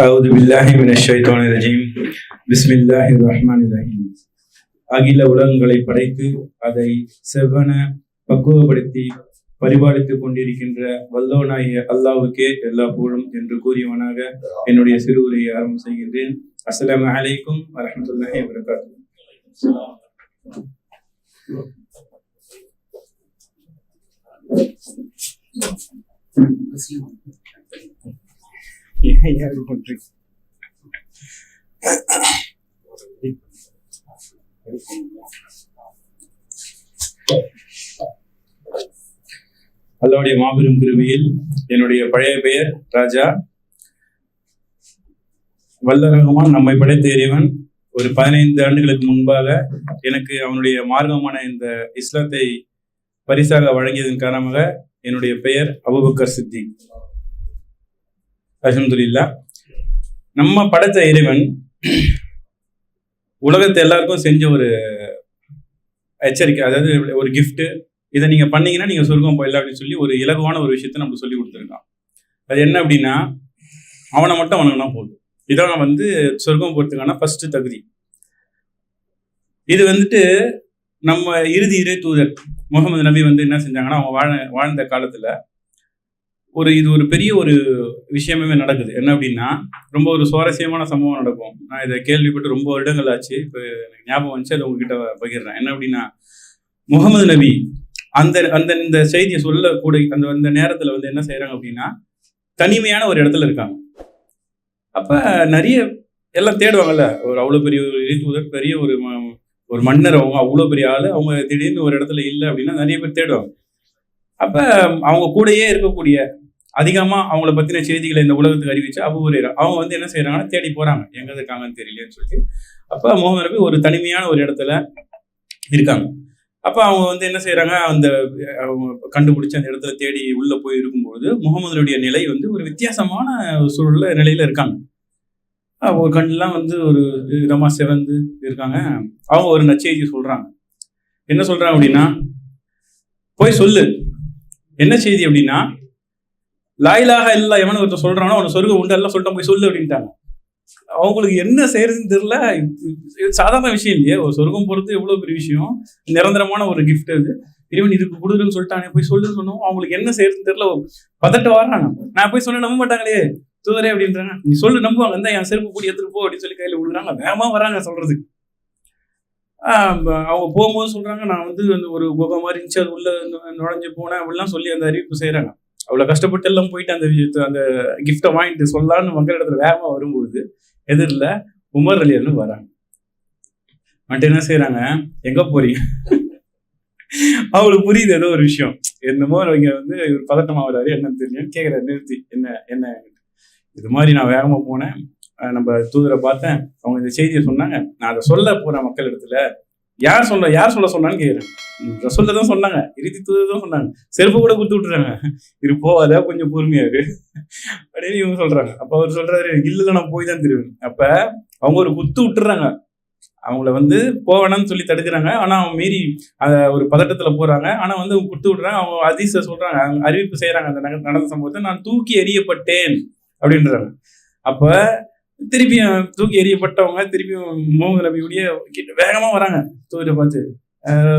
أعوذ بالله من الشيطان الرجيم بسم الله الرحمن الرحيم அகில உலகங்களை படைத்து அதை செவ்வன பக்குவப்படுத்தி பரிபாலித்துக் கொண்டிருக்கின்ற வல்லோனாகிய அல்லாவுக்கே எல்லா புகழும் என்று கூறியவனாக என்னுடைய சிறு உரையை ஆரம்பம் செய்கின்றேன் அஸ்ஸலாமு அலைக்கும் வரஹ்மத்துல்லாஹி வபரகாத்துஹு ஏன் யாரு பண்றீங்க அல்லாவுடைய மாபெரும் கிருமியில் என்னுடைய பழைய பெயர் ராஜா. வல்ல ரஹ்மான் நம்மை படைத்த இறைவன். ஒரு பதினைந்து ஆண்டுகளுக்கு முன்பாக எனக்கு அவனுடைய மார்க்கமான இந்த இஸ்லாத்தை பரிசாக வழங்கியதன் காரணமாக என்னுடைய பெயர் அபுபக்கர் சித்தி அல்ஹம்துலில்லா. நம்ம படைத்த இறைவன் உலகத்தை எல்லாருக்கும் செஞ்ச ஒரு எச்சரிக்கை அதாவது ஒரு கிஃப்ட்டு இதை நீங்கள் பண்ணீங்கன்னா நீங்கள் சொர்க்கம் போயிடலாம் அப்படின்னு சொல்லி ஒரு இலகுவான ஒரு விஷயத்த நம்ம சொல்லி கொடுத்துருக்கான். அது என்ன அப்படின்னா அவனை மட்டும் அவனுக்குனா போதும். இதான் வந்து சொர்க்கம் போகிறதுக்கான ஃபஸ்ட்டு தகுதி. இது வந்துட்டு நம்ம இறுதி இறை தூதர் முகமது நபி வந்து என்ன செஞ்சாங்கன்னா அவங்க வாழ வாழ்ந்த காலத்தில் ஒரு இது ஒரு பெரிய ஒரு விஷயமே நடக்குது. என்ன அப்படின்னா ரொம்ப ஒரு சுவாரஸ்யமான சம்பவம் நடக்கும். நான் இதை கேள்விப்பட்டு ரொம்ப வருடங்கள் ஆச்சு. இப்போ எனக்கு ஞாபகம் வந்துச்சு அதை உங்ககிட்ட பகிர்றேன். என்ன அப்படின்னா முகமது நபி அந்த அந்த இந்த செய்தியை சொல்லக்கூட அந்த அந்த நேரத்தில் வந்து என்ன செய்கிறாங்க அப்படின்னா தனிமையான ஒரு இடத்துல இருக்காங்க. அப்போ நிறைய எல்லாம் தேடுவாங்கல்ல ஒரு அவ்வளோ பெரிய ஒரு இறைத்தூதர் பெரிய ஒரு ம- ஒரு மன்னர் அவங்க அவ்வளோ பெரிய ஆள் அவங்க திடீர்னு ஒரு இடத்துல இல்லை அப்படின்னா நிறைய பேர் தேடுவாங்க. அப்ப அவங்க கூடயே இருக்கக்கூடிய அதிகமா அவங்கள பத்தின செய்திகளை இந்த உலகத்துக்கு அறிவிச்சு அபு ஹுரைரா அவங்க வந்து என்ன செய்யறாங்கன்னா தேடி போறாங்க. எங்க இருக்காங்கன்னு தெரியலன்னு சொல்லிட்டு அப்ப முகமது நபி ஒரு தனிமையான ஒரு இடத்துல இருக்காங்க. அப்ப அவங்க வந்து என்ன செய்யறாங்க அந்த அவங்க அந்த இடத்துல தேடி உள்ள போய் இருக்கும்போது முகமதுடைய நிலை வந்து ஒரு வித்தியாசமான சூழலில் நிலையில் நிலையில இருக்காங்க ஒரு கண்ணெலாம் வந்து ஒரு விதமாக சிவந்து இருக்காங்க. அவங்க ஒரு நச்செய்தி சொல்கிறாங்க என்ன சொல்கிறாங்க அப்படின்னா போய் சொல்லு. என்ன செய்தி அப்படின்னா லாயிலாக இல்ல எவனு ஒருத்தர் சொல்றானோ அவனை சொர்க்கம் உண்டு எல்லாம் சொல்லிட்டு போய் சொல்லு அப்படின்ட்டாங்க. அவங்களுக்கு என்ன செய்யறதுன்னு தெரியல. சாதாரண விஷயம் இல்லையே. ஒரு சொர்க்கம் போறது எவ்வளவு பெரிய விஷயம். நிரந்தரமான ஒரு கிஃப்ட் அது. இறைவன் இதுக்கு கொடுக்குறேன்னு சொல்லிட்டானே போய் சொல்லுன்னு சொன்னோம். அவங்களுக்கு என்ன செய்யறதுன்னு தெரியல. பதட்ட வர்றாங்க நான் போய் சொன்ன நம்ப மாட்டாங்களே. தூதரே அப்படின்றாங்க. நீ சொல்லு நம்புவாங்க. இருந்தா என் செருப்பு கூடி எடுத்துட்டு போ அப்படின்னு சொல்லி கையில விடுறாங்க வேகமா வராங்க சொல்றதுக்கு. அவங்க போகும்போது சொல்கிறாங்க நான் வந்து அந்த ஒரு குகை மாதிரி இருந்துச்சு அது உள்ள நுழைஞ்சு போனேன் அப்படிலாம் சொல்லி அந்த அறிவிப்பு செய்கிறாங்க அவ்வளோ கஷ்டப்பட்டு எல்லாம் போயிட்டு அந்த விஷயத்தை அந்த கிஃப்டை வாங்கிட்டு சொல்லலான்னு மக்கள் இடத்துல வேகமாக வரும்போது எதிரில் உமர் அலியர்னு வராங்க. வந்துட்டு என்ன செய்கிறாங்க எங்கே போறீங்க? அவங்களுக்கு புரியுது ஏதோ ஒரு விஷயம். என்னமோ இவங்க வந்து இவர் பதட்டமா என்னன்னு தெரியும் கேட்குற நிறுத்தி என்ன என்ன? இது மாதிரி நான் வேகமாக போனேன். நம்ம தூதரை பார்த்தேன். அவங்க இந்த செய்தியை சொன்னாங்க. நான் அதை சொல்ல போறேன் மக்கள் இடத்துல யார் சொல்ல யார் சொல்ல சொன்னான்னு கேட்குறேன் சொல்ல தான் சொன்னாங்க. இறுதி தூதர் தான் சொன்னாங்க. செருப்பு கூட கொடுத்து விட்டுறாங்க இரு போவாத கொஞ்சம் பொறுமையா இரு. அப்படின்னு இவங்க சொல்றாங்க. அப்ப அவர் சொல்றாரு இல்லை நான் போய் தான் திருவேன். அப்ப அவங்க ஒரு குத்து விட்டுறாங்க. அவங்கள வந்து போவேணாம்னு சொல்லி தடுக்கிறாங்க. ஆனா அவங்க மீறி அந்த ஒரு பதட்டத்துல போறாங்க. ஆனா வந்து அவங்க குத்து விடுறாங்க அவங்க அதிச சொல்றாங்க. அவங்க அறிவிப்பு செய்யறாங்க. அந்த நடந்த சம்பவத்தை நான் தூக்கி எறியப்பட்டேன். அப்படின்றாங்க. அப்ப திருப்பியும் தூக்கி எறியப்பட்டவங்க திருப்பியும் மோகன் நபியுடைய கிட்ட வேகமா வராங்க. தூக்கிட்ட பார்த்து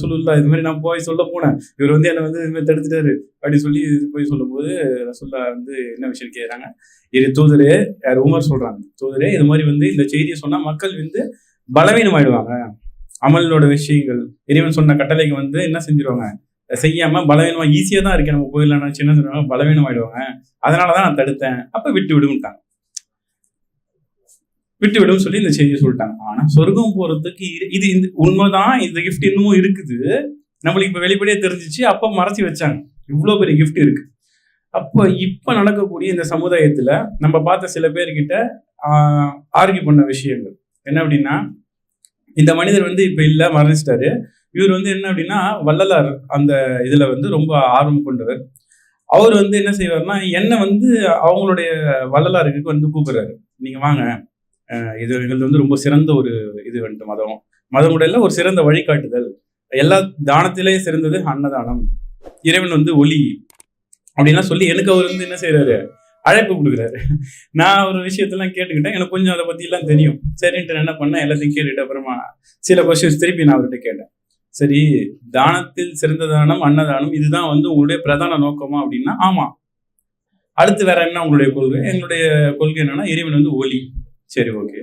சொல்லுல்லா இது மாதிரி நான் போய் சொல்ல போனேன். இவர் வந்து என்னை வந்து இது மாதிரி தடுத்துட்டாரு. அப்படின்னு சொல்லி போய் சொல்லும்போது ரசுல்லா வந்து என்ன விஷயம் கேட்குறாங்க இது தூதரே யார் உமர் சொல்றாங்க. தூதரே இது மாதிரி வந்து இந்த செய்தியை சொன்னால் மக்கள் வந்து பலவீனம் ஆயிடுவாங்க அமலோட விஷயங்கள் இறைவன் சொன்ன கட்டளைக்கு வந்து என்ன செஞ்சிருவாங்க? செய்யாம பலவீனமா ஈஸியா தான் இருக்கு நம்ம போயிடலாம் சின்ன சொல்லுவாங்க பலவீனம் ஆயிடுவாங்க அதனாலதான் நான் தடுத்தேன். அப்ப விட்டு விடுவிட்டாங்க விட்டு விடும் சொல்லி இந்த செய்தியை சொல்லிட்டாங்க. ஆனா சொர்க்கம் போறதுக்கு இது இந்த உண்மைதான் இந்த கிஃப்ட் இன்னமும் இருக்குது. நம்மளுக்கு இப்ப வெளிப்படையே தெரிஞ்சிச்சு அப்ப மறைச்சி வச்சாங்க. இவ்வளவு பெரிய கிஃப்ட் இருக்கு. அப்போ இப்ப நடக்கக்கூடிய இந்த சமுதாயத்துல நம்ம பார்த்த சில பேர்கிட்ட ஆர்கியூ பண்ண விஷயங்கள். என்ன அப்படின்னா இந்த மனிதர் வந்து இப்ப இல்ல மரணிச்சிட்டாரு. இவர் வந்து என்ன அப்படின்னா வள்ளலார் அந்த இதுல வந்து ரொம்ப ஆர்வம் கொண்டவர். அவர் வந்து என்ன செய்வார்னா என்னை வந்து அவங்களுடைய வள்ளலாருக்கு வந்து கூப்பிடுறாரு. நீங்க வாங்க. இது எங்களுக்கு வந்து ரொம்ப சிறந்த ஒரு இது வந்துட்டு மதம். மதம் உடையில ஒரு சிறந்த வழிகாட்டுதல். எல்லா தானத்திலே சிறந்தது அன்னதானம். இறைவன் வந்து ஒளி. அப்படின்லாம் சொல்லி எனக்கு அவர் வந்து என்ன செய்யறாரு அழைப்பு கொடுக்குறாரு. நான் ஒரு விஷயத்தெல்லாம் கேட்டுக்கிட்டேன். எனக்கு கொஞ்சம் அதை பற்றிலாம் தெரியும். சரின்ட்டு என்ன பண்ணேன்? எல்லாத்தையும் கேட்டுட்டு அப்புறமா சில கொஸ்டின்ஸ் திருப்பி நான் அவர்கிட்ட கேட்டேன். சரி தானத்தில் சிறந்த தானம் அன்னதானம் இதுதான் வந்து உங்களுடைய பிரதான நோக்கமா அப்படின்னா ஆமா. அடுத்து வேற என்ன உங்களுடைய கொள்கை? எங்களுடைய கொள்கை என்னன்னா இறைவன் வந்து ஒளி. சரி ஓகே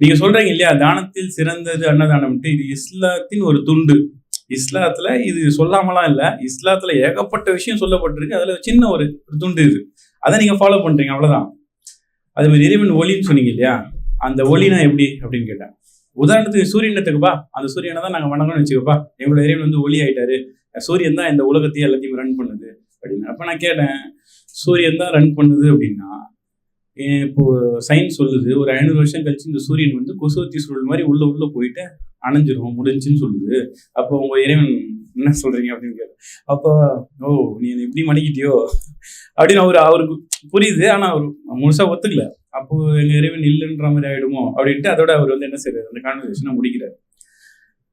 நீங்க சொல்றீங்க இல்லையா தானத்தில் சிறந்தது அன்னதானம்ட்டு இது இஸ்லாத்தின் ஒரு துண்டு. இஸ்லாத்துல இது சொல்லாமலாம் இல்ல இஸ்லாத்துல ஏகப்பட்ட விஷயம் சொல்லப்பட்டிருக்கு அதுல சின்ன ஒரு ஒரு துண்டு இது. அதை நீங்க ஃபாலோ பண்றீங்க அவ்வளவுதான். அது மாதிரி இறைவன் ஒளின்னு சொன்னீங்க இல்லையா அந்த ஒளினா எப்படி அப்படின்னு கேட்டேன் உதாரணத்துக்கு சூரியன் எடுத்துக்கப்பா அந்த சூரியனை தான் நாங்க வணங்கணும்னு வச்சுக்கப்பா எங்களோட இறைவன் வந்து ஒளி ஆயிட்டாரு சூரியன் தான் இந்த உலகத்தையும் எல்லாத்தையும் ரன் பண்ணுது அப்படின்னு. அப்ப நான் கேட்டேன் சூரியன் தான் ரன் பண்ணுது அப்படின்னா இப்போ சயின்ஸ் சொல்லுது ஒரு ஐநூறு வருஷம் கழிச்சு இந்த சூரியன் வந்து கொசுவத்தி சூழல் மாதிரி உள்ள உள்ள போயிட்டு அணைஞ்சிரும் முடிஞ்சுன்னு சொல்லுது. அப்போ உங்க இறைவன் என்ன சொல்றீங்க அப்படின்னு கேட்டேன் அப்போ ஓ நீ என்னை எப்படி மடிக்கிட்டியோ அப்படின்னு அவர் அவருக்கு புரியுது ஆனா அவர் முழுசா ஒத்துக்கல. அப்போ எங்க இறைவன் இல்லைன்ற மாதிரி ஆயிடுமோ? அப்படின்ட்டு அதோட அவர் வந்து என்ன செய்யறாரு அந்த கான்வர்சேஷனை முடிக்கிறார்.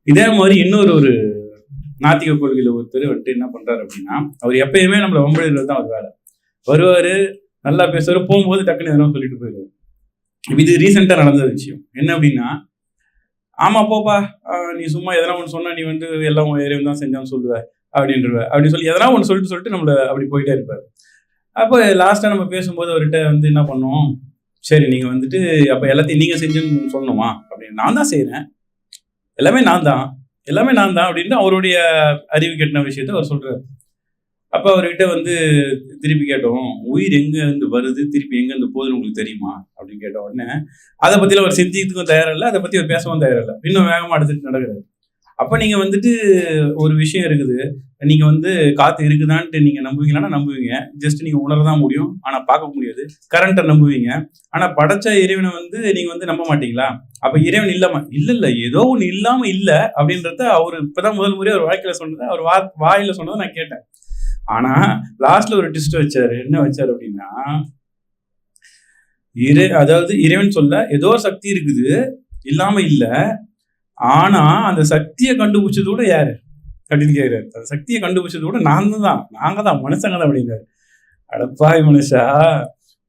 இதே மாதிரி இன்னொரு ஒரு நாத்திக கொள்கையில ஒருத்தர் வந்துட்டு என்ன பண்றாரு அப்படின்னா அவர் எப்பயுமே நம்மள வம்பழுகிறது தான் அவர் வேலை. வருவாரு நல்லா பேசுவார். போகும்போது டக்குன்னு எதனா சொல்லிட்டு போயிடுவாரு. இது ரீசெண்டாக நடந்த விஷயம். என்ன அப்படின்னா ஆமா போப்பா நீ சும்மா எதனா ஒன்று சொன்னா நீ வந்து எல்லாம் உன் தான் செஞ்சான்னு சொல்லுவ அப்படின்றவ. அப்படின்னு சொல்லி எதனா ஒன்று சொல்லிட்டு சொல்லிட்டு நம்மள அப்படி போயிட்டே இருப்பார். அப்போ லாஸ்ட்டாக நம்ம பேசும்போது அவர்கிட்ட வந்து என்ன பண்ணோம்? சரி நீங்கள் வந்துட்டு அப்போ எல்லாத்தையும் நீங்கள் செஞ்சுன்னு சொல்லணுமா? அப்படின்னு. நான் தான் செய்கிறேன் எல்லாமே நான் தான். எல்லாமே நான் தான். அப்படின்ட்டு அவருடைய அறிவு கெட்டின விஷயத்த அவர் சொல்கிறார் அப்ப அவர்கிட்ட வந்து திருப்பி கேட்டோம் உயிர் எங்க இருந்து வருது? திருப்பி எங்க இருந்து போகுதுன்னு உங்களுக்கு தெரியுமா? அப்படின்னு கேட்ட உடனே அதை பத்தில அவர் சிந்திக்கிறதுக்கும் தயாரா இல்லை அதை பத்தி அவர் பேசவும் தயாரில்ல. இன்னும் வேகமா எடுத்துட்டு நடக்கிறாரு. அப்ப நீங்க வந்துட்டு ஒரு விஷயம் இருக்குது. நீங்க வந்து காத்து இருக்குதான்ட்டு நீங்க நம்புவீங்களான்னா நம்புவீங்க. ஜஸ்ட் நீங்க உணரதான் முடியும். ஆனா பார்க்க முடியாது. கரண்ட்டை நம்புவீங்க. ஆனா படைச்ச இறைவனை வந்து நீங்க வந்து நம்ப மாட்டீங்களா? அப்ப இறைவன் இல்லாம இல்ல இல்ல ஏதோ ஒண்ணு இல்லாம இல்ல அப்படின்றத அவர் இப்பதான் முதல் முறை அவர் வாழ்க்கையில சொன்னதை அவர் வா வாயில சொன்னதை நான் கேட்டேன். ஆனா லாஸ்ட்ல ஒரு டிஸ்ட் வச்சாரு. என்ன வச்சாரு அப்படின்னா இறை அதாவது இறைவன் சொல்ல ஏதோ ஒரு சக்தி இருக்குது இல்லாம இல்ல. ஆனா அந்த சக்தியை கண்டுபிடிச்சது கூட யாரு? அப்படின்னு கேக்குறாரு. அந்த சக்தியை கண்டுபிடிச்சது கூட நான் தான் நாங்க தான் மனுஷங்க தான் அப்படிங்கிறாரு. அடப்பாய் மனுஷா.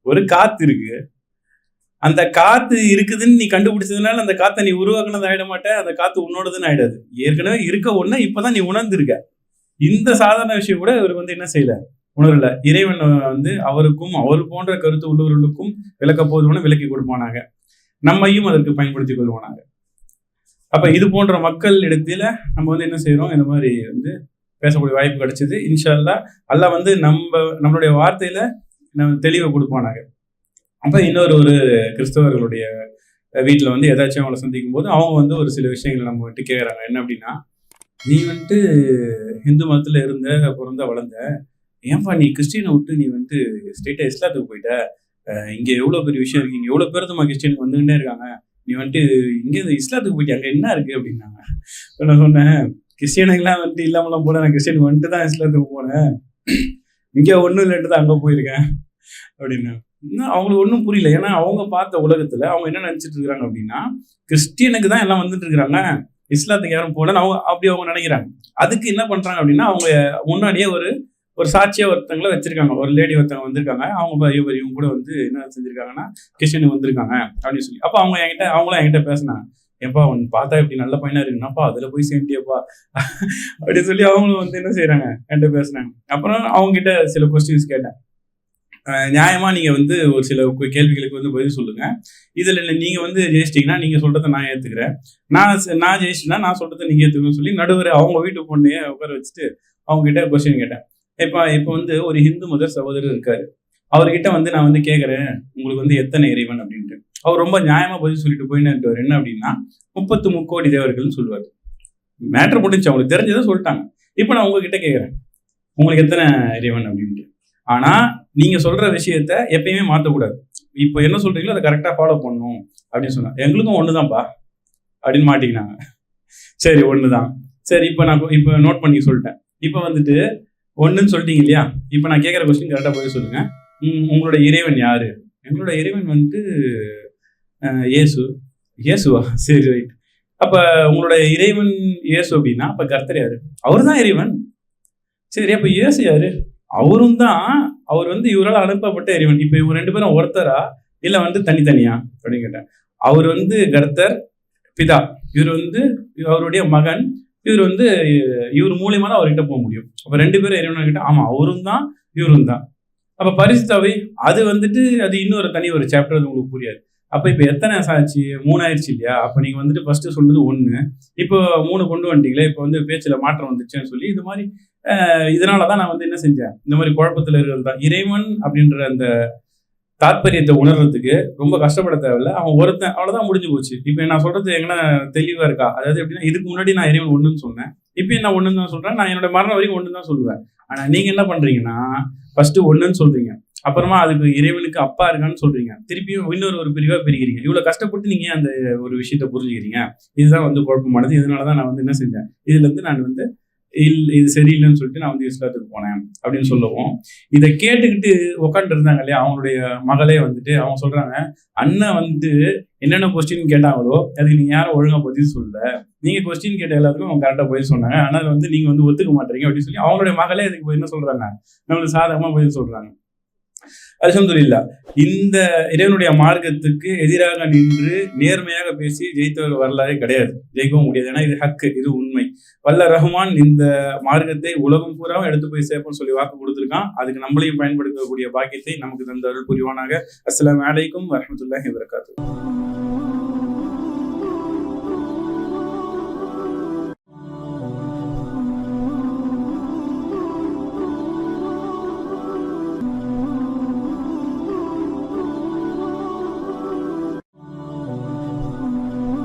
ஒரு காத்து இருக்கு. அந்த காத்து இருக்குதுன்னு நீ கண்டுபிடிச்சதுனால அந்த காத்தை நீ உருவாக்குனது ஆயிட மாட்டேன் அந்த காத்து உன்னோடதுன்னு ஆயிடாது. ஏற்கனவே இருக்க ஒண்ணு இப்பதான் நீ உணர்ந்திருக்க. இந்த சாதாரண விஷயம் கூட இவர் வந்து என்ன செய்யல? உணரல. இறைவன் வந்து அவருக்கும் அவர் போன்ற கருத்து உள்ளவர்களுக்கும் விளக்க போதுமான விலக்கி கொடுப்பானாங்க நம்மையும் அதற்கு பயன்படுத்திக் கொள்வானாங்க அப்ப இது போன்ற மக்கள் இடத்துல நம்ம வந்து என்ன செய்யறோம் இந்த மாதிரி வந்து பேசக்கூடிய வாய்ப்பு கிடைச்சது. இன்ஷால்லா அல்லா வந்து நம்ம நம்மளுடைய வார்த்தையில நம்ம தெளிவை கொடுப்பானாங்க அப்ப இன்னொரு ஒரு கிறிஸ்தவர்களுடைய வீட்டில் வந்து ஏதாச்சும் அவங்கள சந்திக்கும் போது அவங்க வந்து ஒரு சில விஷயங்கள் நம்ம வந்துட்டு கேட்குறாங்க என்ன அப்படின்னா நீ வந்துட்டு ஹிந்து மதத்துல இருந்த பிறந்த வளர்ந்த ஏன்பா நீ கிறிஸ்டியனை விட்டு நீ வந்து ஸ்ட்ரெயிட்டா இஸ்லாத்துக்கு போயிட்ட? இங்கே இங்க எவ்வளவு பெரிய விஷயம் இருக்கு. இங்க எவ்வளவு பேர் தான் கிறிஸ்டியன் வந்துகிட்டே இருக்காங்க? நீ வந்துட்டு இங்க இஸ்லாத்துக்கு போயிட்டு அங்க என்ன இருக்கு அப்படின்னாங்க. நான் சொன்னேன் கிறிஸ்டியனுங்கெல்லாம் வந்துட்டு இல்லாமலாம் போல நான் கிறிஸ்டியன் வந்துட்டு தான் இஸ்லாத்துக்கு போனேன். இங்க ஒன்றும் இல்லைட்டு தான் அங்க போயிருக்கேன். அப்படின்னு இன்னும் அவங்களுக்கு ஒன்றும் புரியல. ஏன்னா அவங்க பார்த்த உலகத்துல அவங்க என்ன நினைச்சிட்டு இருக்காங்க அப்படின்னா கிறிஸ்டியனுக்கு தான் எல்லாம் வந்துட்டு இருக்கிறாங்க. இஸ்லாத்துக்கு யாரும் போலன்னு அவங்க அப்படி அவங்க நினைக்கிறாங்க. அதுக்கு என்ன பண்றாங்க அப்படின்னா அவங்க முன்னாடியே ஒரு ஒரு சாட்சியா ஒருத்தங்களை வச்சிருக்காங்க. ஒரு லேடி ஒருத்தவங்க வந்திருக்காங்க. அவங்க இவர் இவங்க கூட வந்து என்ன செஞ்சிருக்காங்கன்னா கிறிஸ்டின் வந்திருக்காங்க அப்படின்னு சொல்லி. அப்போ அவங்க என்கிட்ட அவங்களும் என்கிட்ட பேசினாங்க. ஏப்பா அவன் பார்த்தா இப்படி நல்ல பையனா இருக்குன்னாப்பா அதுல போய் சேர்ந்துட்டியப்பா அப்படின்னு சொல்லி அவங்களும் வந்து என்ன செய்யறாங்க என்கிட்ட பேசுனாங்க. அப்புறம் அவங்க கிட்ட சில கொஸ்டின்ஸ் கேட்டேன். நியாயமாக நீங்கள் வந்து ஒரு சில கேள்விகளுக்கு வந்து பதில் சொல்லுங்கள் இதில் நீங்கள் வந்து ஜெயிச்சிட்டீங்கன்னா நீங்கள் சொல்றதை நான் ஏத்துக்கிறேன். நான் நான் ஜெயிச்சிட்டேன்னா நான் சொல்றதை நீங்கள் ஏற்றுக்கணும்னு சொல்லி நடுவர் அவங்க வீட்டு பொண்ணையே உட்கார வச்சுட்டு அவங்க கிட்ட கொஸ்டின் கேட்டேன். இப்போ இப்போ வந்து ஒரு ஹிந்து மத சகோதரர் இருக்காரு. அவர்கிட்ட வந்து நான் வந்து கேட்குறேன் உங்களுக்கு வந்து எத்தனை இறைவன்? அப்படின்ட்டு. அவர் ரொம்ப நியாயமா பதில் சொல்லிட்டு போயின்னு என்ன அப்படின்னா முப்பத்து முக்கோடி தேவர்கள்னு சொல்லுவார். மேட்டர் முடிஞ்சு அவங்களுக்கு தெரிஞ்சதை சொல்லிட்டாங்க. இப்போ நான் உங்ககிட்ட கேட்குறேன் உங்களுக்கு எத்தனை இறைவன்? அப்படின்ட்டு. ஆனா நீங்க சொல்ற விஷயத்த எப்பயுமே மாத்தக்கூடாது. இப்போ என்ன சொல்றீங்களோ அதை கரெக்டா ஃபாலோ பண்ணணும் அப்படின்னு சொன்னா எங்களுக்கும் ஒண்ணுதான்ப்பா அப்படின்னு மாட்டிக்கினாங்க. சரி ஒண்ணுதான். சரி இப்போ நான் இப்போ நோட் பண்ணி சொல்லிட்டேன். இப்போ வந்துட்டு ஒண்ணுன்னு சொல்லிட்டீங்க இல்லையா? இப்போ நான் கேட்குற கொஸ்டின் கரெக்டாக போய் சொல்லுங்க. உங்களோட இறைவன் யாரு? எங்களோட இறைவன் வந்துட்டு இயேசு. இயேசுவா? சரி ரைட் அப்ப உங்களோட இறைவன் இயேசு அப்படின்னா அப்ப கர்த்தர் யாரு? அவர் தான் இறைவன். சரி அப்ப இயேசு யாரு? அவரும் தான் அவர் வந்து இவரால் அனுப்பப்பட்ட இறைவன். இப்போ இவங்க ரெண்டு பேரும் ஒருத்தரா? இல்லை வந்து தனித்தனியா? அப்படின்னு கேட்டேன். அவர் வந்து கர்த்தர் பிதா. இவர் வந்து அவருடைய மகன். இவர் வந்து இவர் மூலியமா தான் அவர்கிட்ட போக முடியும். அப்போ ரெண்டு பேரும் இறைவன் கிட்ட ஆமாம் அவரும் தான் இவரும் தான். அப்போ பரிசுத்தாவை அது வந்துட்டு அது இன்னொரு தனி ஒரு சாப்டர் உங்களுக்கு புரியாது. அப்ப இப்ப எத்தனை ஆச்சு? மூணாயிருச்சு இல்லையா? அப்ப நீங்க வந்துட்டு ஃபர்ஸ்ட் சொல்றது ஒண்ணு. இப்போ மூணு கொண்டு வந்துட்டீங்களே இப்போ வந்து பேச்சுல மாற்றம் வந்துச்சுன்னு சொல்லி இது மாதிரி அஹ், இதனாலதான் நான் வந்து என்ன செஞ்சேன்? இந்த மாதிரி குழப்பத்துல இருக்கிறது தான். இறைவன் அப்படின்ற அந்த தாற்பயத்தை உணர்றதுக்கு ரொம்ப கஷ்டப்பட தேவையில்ல. அவன் ஒருத்தன் அவ்வளவுதான் முடிஞ்சு போச்சு. இப்போ நான் சொல்றது எங்கன்னா தெளிவா இருக்கா? அதாவது எப்படின்னா இதுக்கு முன்னாடி நான் இறைவன் ஒண்ணுன்னு சொன்னேன். இப்போ நான் ஒண்ணுன்னு தான் சொல்றேன். நான் என்னோட மரணம் வரைக்கும் ஒன்று தான் சொல்லுவேன். ஆனா நீங்க என்ன பண்றீங்கன்னா ஃபர்ஸ்ட் ஒண்ணுன்னு சொல்றீங்க. அப்புறமா அதுக்கு இறைவனுக்கு அப்பா இருக்கான்னு சொல்றீங்க. திருப்பியும் இன்னொரு ஒரு பிரிவா பிரிக்கிறீங்க. இவ்வளவு கஷ்டப்பட்டு நீங்க அந்த ஒரு விஷயத்த புரிஞ்சுக்கிறீங்க? இதுதான் வந்து குழப்பமானது. இதனாலதான் நான் வந்து என்ன செஞ்சேன்? இதுல இருந்து நான் வந்து இல் இது சரியில்லைன்னு சொல்லிட்டு நான் வந்து இஸ்லாத்துக்கு போனேன் அப்படின்னு சொல்லவும். இதை கேட்டுக்கிட்டு உட்காந்து இருந்தாங்க இல்லையா? அவங்களுடைய மகளே வந்துட்டு அவங்க சொல்றாங்க அண்ணன் வந்து என்னென்ன கொஸ்டின் கேட்டாங்களோ அதுக்கு நீங்க யாரும் ஒழுங்கா பதில் சொல்லல. நீங்க கொஸ்டின் கேட்ட எல்லாத்துக்கும் அவங்க கரெக்டா பதில் சொன்னாங்க. ஆனால் வந்து நீங்க வந்து ஒத்துக்க மாட்டீங்க அப்படின்னு சொல்லி அவங்களுடைய மகளே இதுக்கு என்ன சொல்றாங்க? நம்மளுக்கு சாதகமா பதில் சொல்றாங்க. அலமதுல்லா இந்த இறைவனுடைய மார்க்கத்துக்கு எதிராக நின்று நேர்மையாக பேசி ஜெயித்தவர் வரலாறே கிடையாது. ஜெயிக்கவும் முடியாது. ஏன்னா இது ஹக்கு இது உண்மை. வல்ல ரஹ்மான் இந்த மார்க்கத்தை உலகம் பூராவும் எடுத்து போய் சேர்ப்போம்னு சொல்லி வாக்கு கொடுத்துருக்கான். அதுக்கு நம்மளையும் பயன்படுத்தக்கூடிய பாக்கியத்தை நமக்கு தந்த அருள் புரிவானாக. அஸ்லாம் வலைக்கும் வரமத்துல்லாஹி வரகாத்து